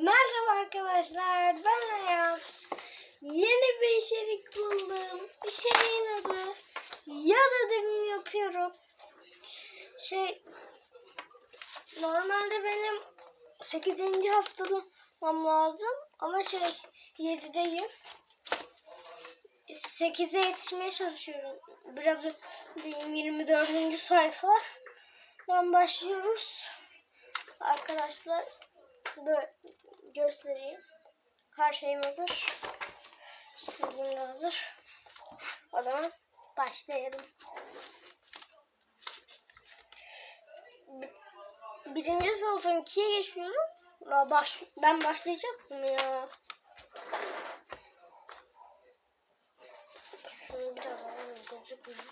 Merhaba arkadaşlar, ben Ayaz. Yeni bir içerik buldum. İçeriğin adı yaz ödevimi yapıyorum. Şey, normalde benim 8. haftalamam lazım ama şey 7'deyim. 8'e yetişmeye çalışıyorum. Biraz önceyim 24. sayfadan başlıyoruz. Arkadaşlar böyle göstereyim. Her şeyim hazır. Silgim de hazır. O zaman başlayalım. Bi- Birinci sınıfım ikiye geçiyorum. Baş, ben başlayacaktım ya. Şunu biraz alalım gözükmüyor.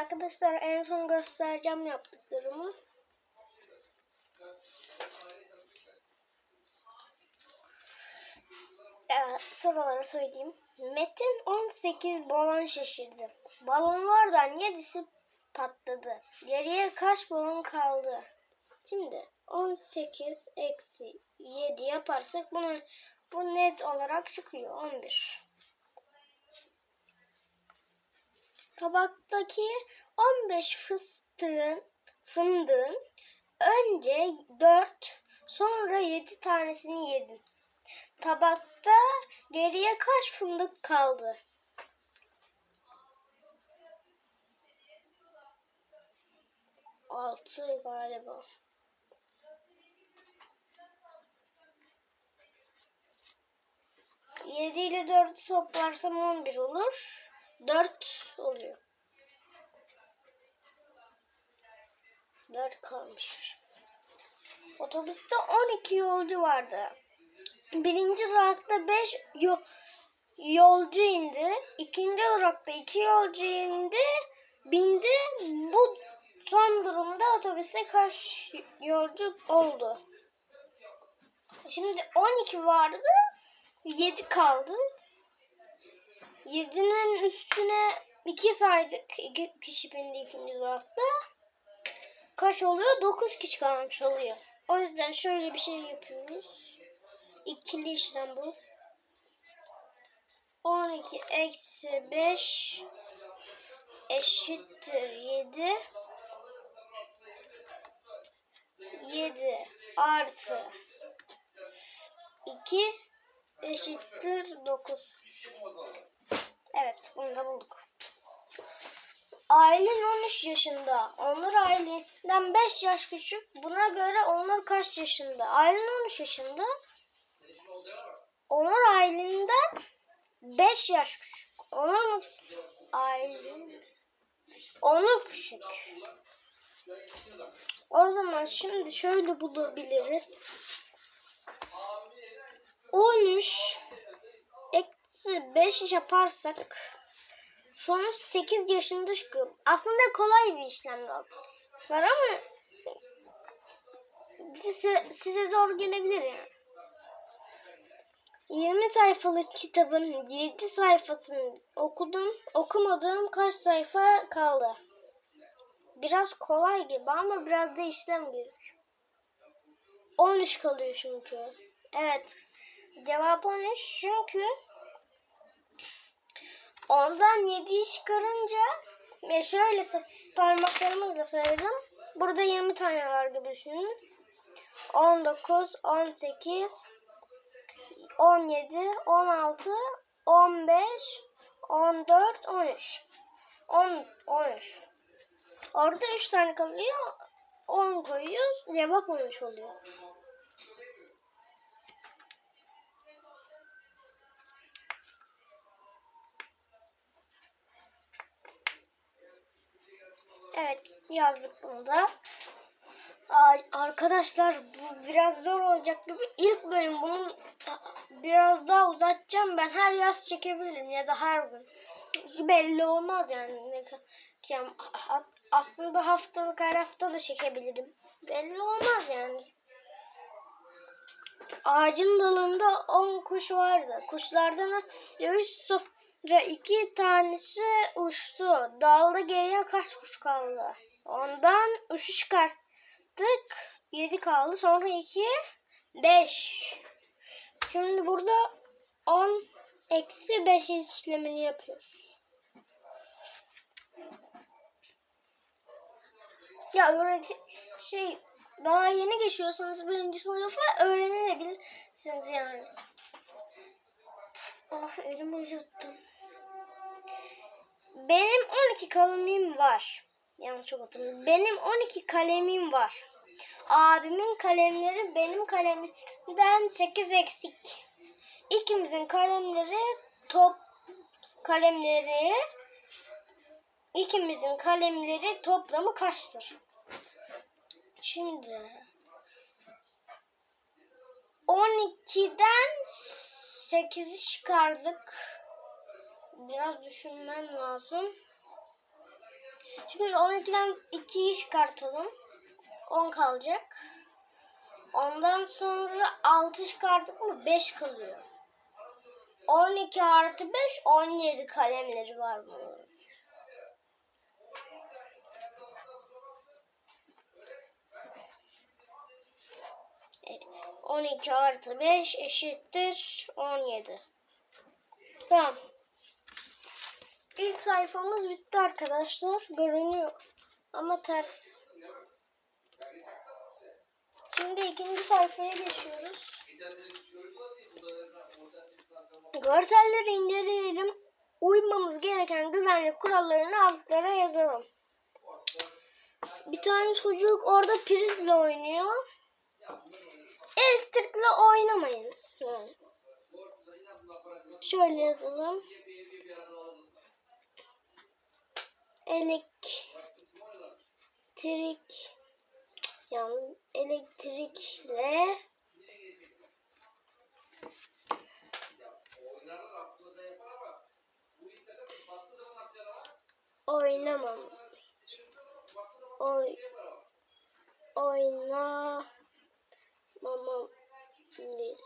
Arkadaşlar en son göstereceğim yaptıklarımı. Evet, soruları söyleyeyim. Metin 18 balon şişirdi. Balonlardan 7'si patladı. Geriye kaç balon kaldı? Şimdi 18 eksi 7 yaparsak bunu bu net olarak çıkıyor 11. Tabaktaki 15 fıstığın fındığın önce 4 sonra 7 tanesini yedin. Tabakta geriye kaç fındık kaldı? Altı galiba. Yedi ile dördü toplarsam on bir olur. Dört oluyor. Dört kalmış. Otobüste 12 yolcu vardı. Birinci durakta 5 yolcu indi. İkinci durakta 2 yolcu indi. Bindi. Bu son durumda otobüste kaç yolcu oldu? Şimdi 12 vardı. 7 kaldı. 7'nin üstüne 2 saydık. 2 kişi bindi ikinci durakta. Kaç oluyor? 9 kişi kalmış oluyor. O yüzden şöyle bir şey yapıyoruz. İkili işlem bu. 12 eksi 5 eşittir 7. 7 artı 2 eşittir 9. Da bulduk. Ailen 13 yaşında. Onur aileden 5 yaş küçük. Buna göre Onur kaç yaşında? Ailen 13 yaşında. Onur ailenden 5 yaş küçük. Onur mu? Ailen. Onur küçük. O zaman şimdi şöyle bulabiliriz. 13 eksi 5 yaparsak sonuç 8 yaşında çıkıyor. Aslında kolay bir işlem var ama size, size zor gelebilir yani. 20 sayfalık kitabın 7 sayfasını okudum. Okumadığım kaç sayfa kaldı? Biraz kolay gibi ama biraz da işlem gerekiyor. 13 kalıyor çünkü. Evet. Cevap 13 çünkü ondan 7'yi çıkarınca ve şöyle parmaklarımızla sayalım. Burada 20 tane var gibi düşünün. 19, 18, 17, 16, 15, 14, 13. 10, 13. Orada 3 tane kalıyor. 10 koyuyoruz. Cevap 13 oluyor. Evet yazdık bunu da. Arkadaşlar bu biraz zor olacak gibi. İlk bölüm bunun biraz daha uzatacağım. Ben her yaz çekebilirim ya da her gün. Belli olmaz yani. Yani aslında haftalık her hafta da çekebilirim. Belli olmaz yani. ağacın dalında 10 kuş vardı. Kuşlardan üç sonra iki tanesi uçtu. Dalda geriye kaç kuş kaldı? Ondan üçü çıkarttık. 7 kaldı. Sonra 2 5. Şimdi burada 10 eksi 5 işlemini yapıyoruz. Ya öğreti şey daha yeni geçiyorsanız birinci sınıfa öğrenebilirsiniz yani. Ah elimi uzattım. Benim 12 kalemim var. Yanlış hatırlıyorum. Benim 12 kalemim var. Abimin kalemleri benim kalemimden 8 eksik. İkimizin kalemleri top kalemleri ikimizin kalemleri toplamı kaçtır? Şimdi 12'den 8'i çıkardık. Biraz düşünmem lazım. Şimdi 12'den 2'yi çıkartalım. 10 kalacak. Ondan sonra 6 çıkardık mı 5 kalıyor. 12 artı 5 17 kalemleri var bunun. 12 artı 5 eşittir 17. Tamam. İlk sayfamız bitti arkadaşlar. Görünüyor. Ama ters. Şimdi ikinci sayfaya geçiyoruz. Görselleri inceleyelim. Uymamız gereken güvenlik kurallarını altlara yazalım. Bir tane çocuk orada prizle oynuyor. Elektrikle oynamayın. Şöyle yazalım. Elektrik yani elektrikle oynamam. Oy oynamamalıyız.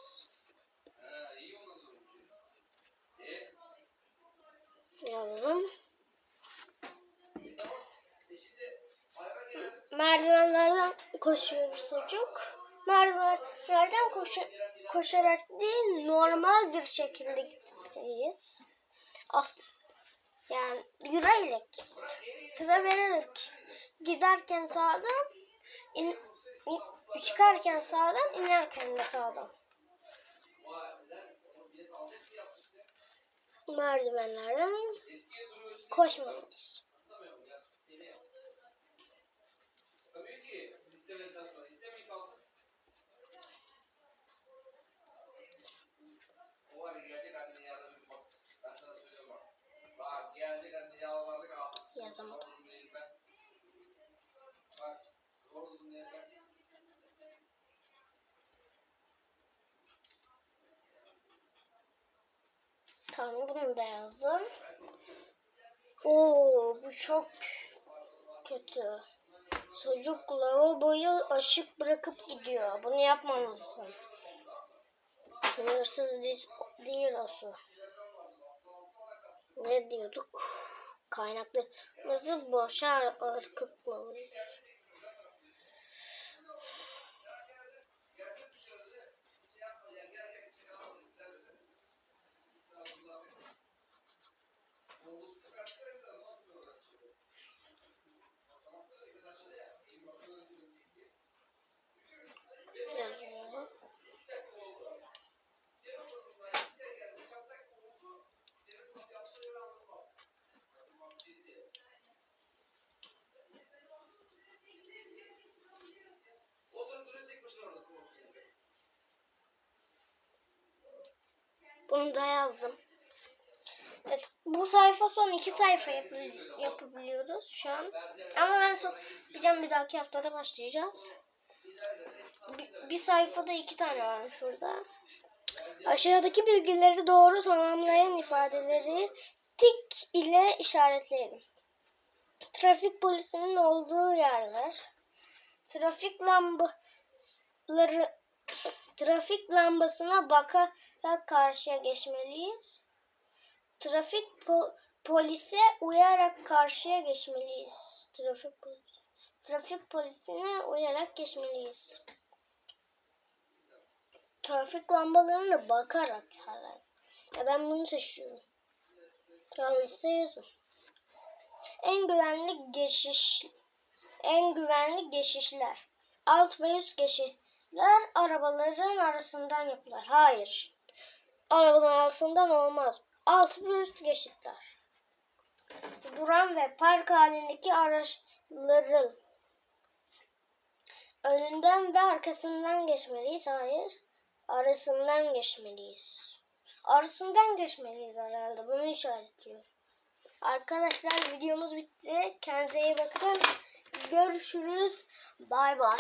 Yazdım. Merdivenlerden koşuyor bir çocuk. Merdivenlerden koşu, koşarak değil normal bir şekildeyiz. As yani yürüyerek sıra vererek giderken sağdan in, in- çıkarken sağdan inerken de sağdan. Merdivenlerden koşmalıyız. Tabii Tamam bunu da yazdım. Oo bu çok kötü. Çocuk lavaboyu açık bırakıp gidiyor. Bunu yapmamalısın. Sınırsız değil, değil. Ne diyorduk? Kaynaklarımızı boşa akıtmalıyız. Bunu da yazdım. Bu sayfa son iki sayfa yapabiliyoruz şu an. Ama ben son yapacağım bir dahaki haftada başlayacağız. Bir, bir sayfada iki tane varmış burada. Aşağıdaki bilgileri doğru tamamlayan ifadeleri tik ile işaretleyelim. Trafik polisinin olduğu yerler. Trafik lambaları Trafik lambasına bakarak karşıya geçmeliyiz. Trafik po- polise uyarak karşıya geçmeliyiz. Trafik polisi. Trafik polisine uyarak geçmeliyiz. Trafik lambalarına bakarak herhalde. Ya ben bunu seçiyorum. Yanlışsa yazın. En güvenli geçiş en güvenli geçişler. Alt ve üst geçişler arabaların arasından yapılır. Hayır. Arabaların arasından olmaz. Alt ve üst geçitler. Duran ve park halindeki araçların önünden ve arkasından geçmeliyiz. Hayır. Arasından geçmeliyiz. Arasından geçmeliyiz herhalde. Bunu işaretliyor. Arkadaşlar videomuz bitti. Kendinize iyi bakın. Görüşürüz. Bay bay.